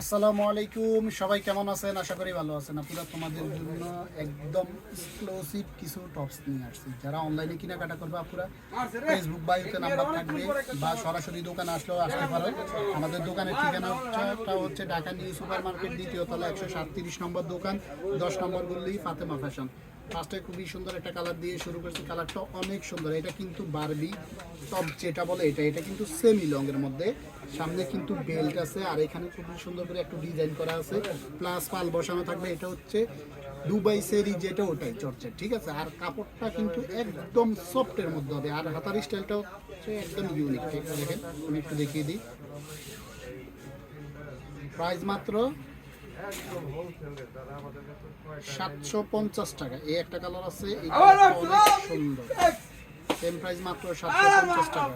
আসসালামু আলাইকুম, সবাই কেমন আছেন? আশা করি ভালো আছেন। আপনারা তোমাদের জন্য একদম এক্সক্লুসিভ কিছু টপস নিয়ে আসছি। যারা অনলাইনে কেনাকাটা করবে আপনারা ফেসবুক বাইতে নাম্বার থাকবে বা সরাসরি দোকানে আসলেও আসতে পারো। আমাদের দোকানের ঠিকানা হচ্ছে হচ্ছে ঢাকা নিউ সুপার মার্কেট দ্বিতীয় তলা একশো সাতত্রিশ নম্বর দোকান, দশ নম্বর গুলি ফাতেমা ফ্যাশন ফার্স্টে খুবই সুন্দর একটা কালার দিয়ে শুরু করেছি। কালারটা অনেক সুন্দর। এটা কিন্তু বারবি টপ যেটা বলে এটা এটা কিন্তু সেমি লং এর মধ্যে। সামনে কিন্তু বেল্ট আছে আর এখানে খুবই সুন্দর করে একটু ডিজাইন করা আছে। প্লাস পাল বসানো থাকবে, এটা হচ্ছে দুবাই সেরি যেটা ওটাই চর্চের ঠিক আছে? আর কাপড়টা কিন্তু একদম সফটের মধ্যে হবে। আর হাতার স্টাইলটা হচ্ছে একদম ইউনিক দেখেন, আমি একটু দেখিয়ে দিই। প্রাইস মাত্র সাতশো পঞ্চাশ টাকা। এই একটা কালার আছে এই সুন্দর। সেম প্রাইস মাত্র সাতশো পঞ্চাশ টাকা।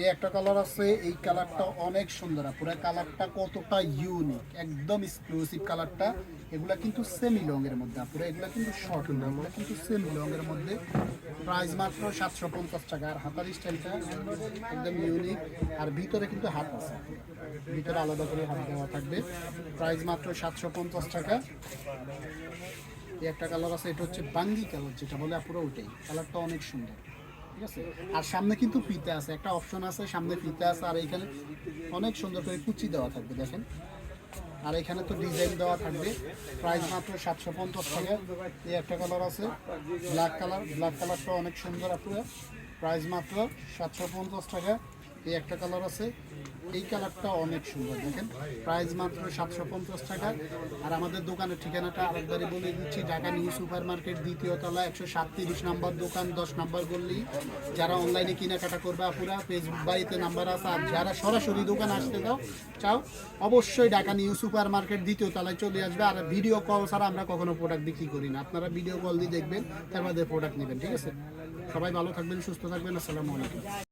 এই একটা কালার আছে, এই কালারটা অনেক সুন্দর পুরো কালারটা কতটা ইউনিক একদম এক্সক্লুসিভ কালারটা এগুলা কিন্তু সেমি লং এর মধ্যে পুরো এগুলা কিন্তু শর্ট না, এগুলা কিন্তু সেমি লং এর মধ্যে। প্রাইস মাত্র সাতশো পঞ্চাশ টাকা। আর হাতার স্টাইলটা একদম ইউনিক আর ভিতরে কিন্তু হাত আছে ভিতরে আলাদা করে হাত দেওয়া থাকবে। প্রাইস মাত্র সাতশো পঞ্চাশ টাকা। এই একটা কালার আছে, এটা হচ্ছে বাঙ্গি কালার যেটা বলে পুরো ওইটাই। কালারটা অনেক সুন্দর। আর সামনে কিন্তু ফিতে আছে, একটা অপশন আছে, সামনে ফিতে আছে, আর এখানে অনেক সুন্দর করে কুচি দেওয়া থাকবে, দেখেন। আর এখানে তো ডিজাইন দেওয়া থাকবে। প্রাইস মাত্র সাতশো পঞ্চাশ টাকা। এই একটা কালার আছে ব্ল্যাক কালার ব্ল্যাক কালারটা অনেক সুন্দর আপনার। প্রাইস মাত্র সাতশো পঞ্চাশ টাকা। এই একটা কালার আছে। এই কালারটা অনেক সুন্দর, দেখেন। প্রাইস মাত্র সাতশো পঞ্চাশ টাকা। আর আমাদের দোকানের ঠিকানাটা আরেকবারই বলে দিচ্ছি, ঢাকা নিউ সুপার মার্কেট দ্বিতীয় তলা, একশো সাতত্রিশ নম্বর দোকান, দশ নম্বর গল্লি যারা অনলাইনে কেনাকাটা করবে আপুরা ফেসবুক বাড়িতে নাম্বার আছে। আর যারা সরাসরি দোকান আসতে দাও চাও, অবশ্যই ঢাকা নিউ সুপার মার্কেট দ্বিতীয় তলায় চলে আসবে। আর ভিডিও কল ছাড়া আমরা কখনো প্রোডাক্ট বিক্রি করি না। আপনারা ভিডিও কল দিয়ে দেখবেন, তার মধ্যে প্রোডাক্ট নেবেন, ঠিক আছে? সবাই ভালো থাকবেন, সুস্থ থাকবেন। আসসালামু আলাইকুম।